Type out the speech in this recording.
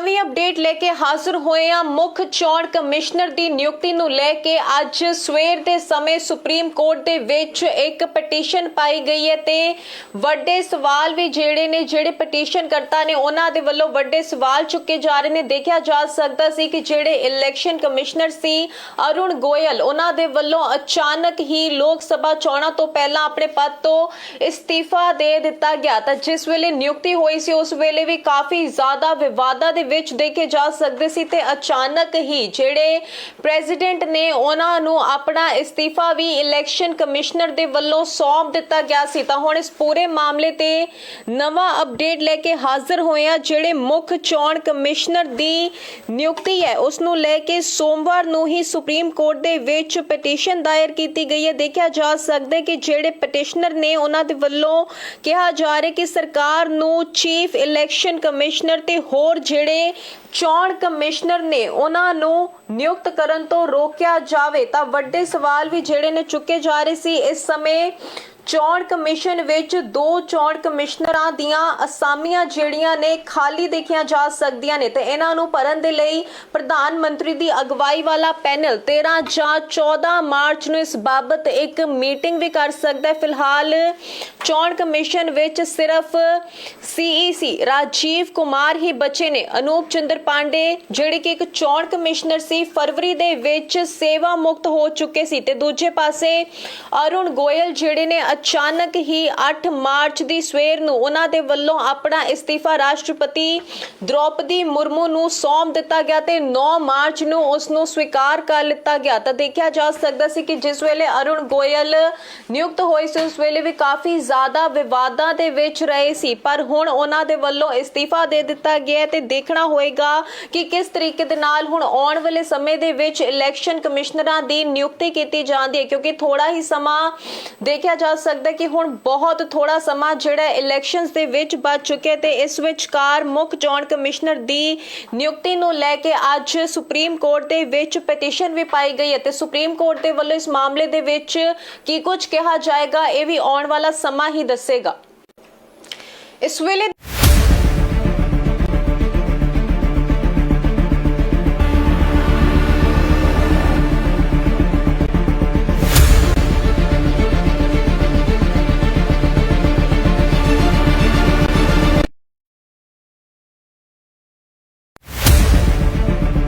Update ਲੈ ਕੇ ਹਾਜ਼ਰ ਹੋਏ ਆ ਮੁੱਖ ਚੋਣ ਕਮਿਸ਼ਨਰ ਦੀ ਨਿਯੁਕਤੀ ਨੂੰ ਲੈ ਕੇ ਅੱਜ ਸਵੇਰ ਦੇ ਸਮੇਂ ਸੁਪਰੀਮ ਕੋਰਟ ਦੇ ਵਿੱਚ ਇੱਕ ਪਟੀਸ਼ਨ ਪਾਈ ਗਈ ਹੈ ਤੇ ਵੱਡੇ ਸਵਾਲ ਵੀ ਜਿਹੜੇ ਨੇ, ਜਿਹੜੇ ਪਟੀਸ਼ਨ ਕਰਤਾ ਨੇ, ਉਹਨਾਂ ਦੇ ਵੱਲੋਂ ਵੱਡੇ ਸਵਾਲ ਚੁੱਕੇ ਜਾ ਰਹੇ ਨੇ। ਦੇਖਿਆ ਜਾ ਸਕਦਾ ਸੀ ਕਿ ਜਿਹੜੇ ਇਲੈਕਸ਼ਨ ਕਮਿਸ਼ਨਰ ਸੀ ਅਰੁਣ ਗੋਇਲ, ਉਹਨਾਂ ਦੇ ਵੱਲੋਂ ਅਚਾਨਕ ਹੀ ਲੋਕ ਸਭਾ ਚੋਣਾਂ ਤੋਂ ਪਹਿਲਾਂ ਆਪਣੇ ਪਦ ਤੋਂ ਇਸਤੀਫਾ ਦੇ ਦਿੱਤਾ ਗਿਆ। ਤਾਂ ਜਿਸ ਵੇਲੇ ਨਿਯੁਕਤੀ ਹੋਈ ਸੀ, ਉਸ ਵੇਲੇ ਵੀ ਕਾਫੀ ਜ਼ਿਆਦਾ ਵਿਵਾਦਾਂ ਦੇ ਵਿੱਚ ਦੇਖੇ ਜਾ ਸਕਦੇ ਸੀ ਤੇ ਅਚਾਨਕ ਹੀ ਜਿਹੜੇ ਪ੍ਰੈਜ਼ੀਡੈਂਟ ਨੇ ਉਹਨਾਂ ਨੂੰ ਆਪਣਾ ਇਸਤੀਫਾ ਵੀ ਇਲੈਕਸ਼ਨ ਕਮਿਸ਼ਨਰ ਦੇ ਵੱਲੋਂ ਸੌਂਪ ਦਿੱਤਾ ਗਿਆ ਸੀ। ਤਾਂ ਹੁਣ ਇਸ ਪੂਰੇ ਮਾਮਲੇ ਤੇ ਨਵਾਂ ਅਪਡੇਟ ਲੈ ਕੇ ਹਾਜ਼ਰ ਹੋਏ ਆ ਜਿਹੜੇ ਮੁੱਖ ਚੋਣ ਕਮਿਸ਼ਨਰ ਦੀ ਨਿਯੁਕਤੀ ਹੈ, ਉਸ ਨੂੰ ਲੈ ਕੇ ਸੋਮਵਾਰ ਨੂੰ ਹੀ ਸੁਪਰੀਮ ਕੋਰਟ ਦੇ ਵਿੱਚ ਪਟੀਸ਼ਨ ਦਾਇਰ ਕੀਤੀ ਗਈ ਹੈ। ਦੇਖਿਆ ਜਾ ਸਕਦਾ ਕਿ ਜਿਹੜੇ ਪਟੀਸ਼ਨਰ ਨੇ ਉਹਨਾਂ ਦੇ ਵੱਲੋਂ ਕਿਹਾ ਜਾ ਰਿਹਾ ਕਿ ਸਰਕਾਰ ਨੂੰ ਚੀਫ ਇਲੈਕਸ਼ਨ ਕਮਿਸ਼ਨਰ ਤੇ ਹੋਰ ਜਿਹੜੇ ਚੋਣ ਕਮਿਸ਼ਨਰ ਨੇ ਉਹਨਾਂ ਨੂੰ ਨਿਯੁਕਤ ਕਰਨ ਤੋਂ ਰੋਕਿਆ ਜਾਵੇ ਤਾਂ ਵੱਡੇ ਸਵਾਲ ਵੀ ਜਿਹੜੇ ਨੇ ਚੁੱਕੇ ਜਾ ਰਹੇ ਸੀ। ਇਸ ਸਮੇਂ ਚੋਣ ਕਮਿਸ਼ਨ ਵਿੱਚ ਦੋ ਚੋਣ ਕਮਿਸ਼ਨਰਾਂ ਦੀਆਂ ਅਸਾਮੀਆਂ ਜਿਹੜੀਆਂ ਨੇ ਖਾਲੀ ਦੇਖੀਆਂ ਜਾ ਸਕਦੀਆਂ ਨੇ ਤੇ ਇਹਨਾਂ ਨੂੰ ਭਰਨ ਦੇ ਲਈ ਪ੍ਰਧਾਨ ਮੰਤਰੀ ਦੀ ਅਗਵਾਈ ਵਾਲਾ ਪੈਨਲ 13 ਜਾਂ 14 ਮਾਰਚ ਨੂੰ ਇਸ ਬਾਬਤ ਇੱਕ ਮੀਟਿੰਗ ਵੀ ਕਰ ਸਕਦਾ ਹੈ। ਫਿਲਹਾਲ ਚੋਣ ਕਮਿਸ਼ਨ ਵਿੱਚ ਸਿਰਫ ਸੀਈਸੀ ਰਾਜੀਵ ਕੁਮਾਰ ਹੀ ਬਚੇ ਨੇ। ਅਨੂਪ ਚੰਦਰ ਪਾਂਡੇ, ਜਿਹੜੇ ਕਿ ਇੱਕ ਚੋਣ ਕਮਿਸ਼ਨਰ ਸੀ, ਫਰਵਰੀ ਦੇ ਵਿੱਚ ਸੇਵਾ ਮੁਕਤ ਹੋ ਚੁੱਕੇ ਸੀ ਤੇ ਦੂਜੇ ਪਾਸੇ ਅਰੁਣ ਗੋਇਲ ਜਿਹੜੇ ਨੇ ਅਚਾਨਕ ਹੀ 8 ਮਾਰਚ ਦੀ ਸਵੇਰ ਨੂੰ ਉਹਨਾਂ ਦੇ ਵੱਲੋਂ ਆਪਣਾ ਇਸਤੀਫਾ ਰਾਸ਼ਟਰਪਤੀ ਦ੍ਰੋਪਦੀ ਮੁਰਮੂ ਨੂੰ ਸੌਂਪ ਦਿੱਤਾ ਗਿਆ ਤੇ 9 ਮਾਰਚ ਨੂੰ ਉਸ ਨੂੰ ਸਵੀਕਾਰ ਕਰ ਲਿੱਤਾ ਗਿਆ। ਤਾਂ ਦੇਖਿਆ ਜਾ ਸਕਦਾ ਸੀ ਕਿ ਜਿਸ ਵੇਲੇ ਅਰੁਣ ਗੋਇਲ ਨਿਯੁਕਤ ਹੋਏ ਸੀ, ਉਸ ਵੇਲੇ ਵੀ ਕਾਫੀ ਜ਼ਿਆਦਾ ਵਿਵਾਦਾਂ ਦੇ ਵਿੱਚ ਰਹੇ ਸੀ। ਪਰ ਹੁਣ ਉਹਨਾਂ ਦੇ ਵੱਲੋਂ ਇਸਤੀਫਾ ਦੇ ਦਿੱਤਾ ਗਿਆ ਤੇ ਦੇਖਣਾ ਹੋਏਗਾ ਕਿ ਕਿਸ ਤਰੀਕੇ ਦੇ ਨਾਲ ਹੁਣ ਆਉਣ ਵਾਲੇ ਸਮੇਂ ਦੇ ਵਿੱਚ ਇਲੈਕਸ਼ਨ ਕਮਿਸ਼ਨਰਾਂ ਦੀ ਨਿਯੁਕਤੀ ਕੀਤੀ ਜਾਂਦੀ ਹੈ, ਕਿਉਂਕਿ ਥੋੜਾ ਹੀ ਸਮਾਂ ਦੇਖਿਆ ਜਾ ਸਕਦਾ ਕਿ ਹੁਣ ਬਹੁਤ ਥੋੜਾ ਸਮਾਂ ਜਿਹੜਾ ਇਲੈਕਸ਼ਨਸ ਦੇ ਵਿੱਚ ਬਚ ਚੁੱਕੇ ਤੇ ਇਸ ਵਿਚਕਾਰ ਮੁੱਖ ਚੋਣ ਕਮਿਸ਼ਨਰ ਦੀ ਨਿਯੁਕਤੀ ਨੂੰ ਲੈ ਕੇ ਅੱਜ ਸੁਪਰੀਮ ਕੋਰਟ ਦੇ ਵਿੱਚ ਪਟੀਸ਼ਨ ਵੀ ਪਾਈ ਗਈ ਹੈ ਤੇ ਸੁਪਰੀਮ ਕੋਰਟ ਦੇ ਵੱਲੋਂ ਇਸ ਮਾਮਲੇ ਦੇ ਵਿੱਚ ਕੀ ਕੁਝ ਕਿਹਾ ਜਾਏਗਾ, ਇਹ ਵੀ ਆਉਣ ਵਾਲਾ ਸਮਾਂ ਹੀ ਦੱਸੇਗਾ। ਇਸ ਵੇਲੇ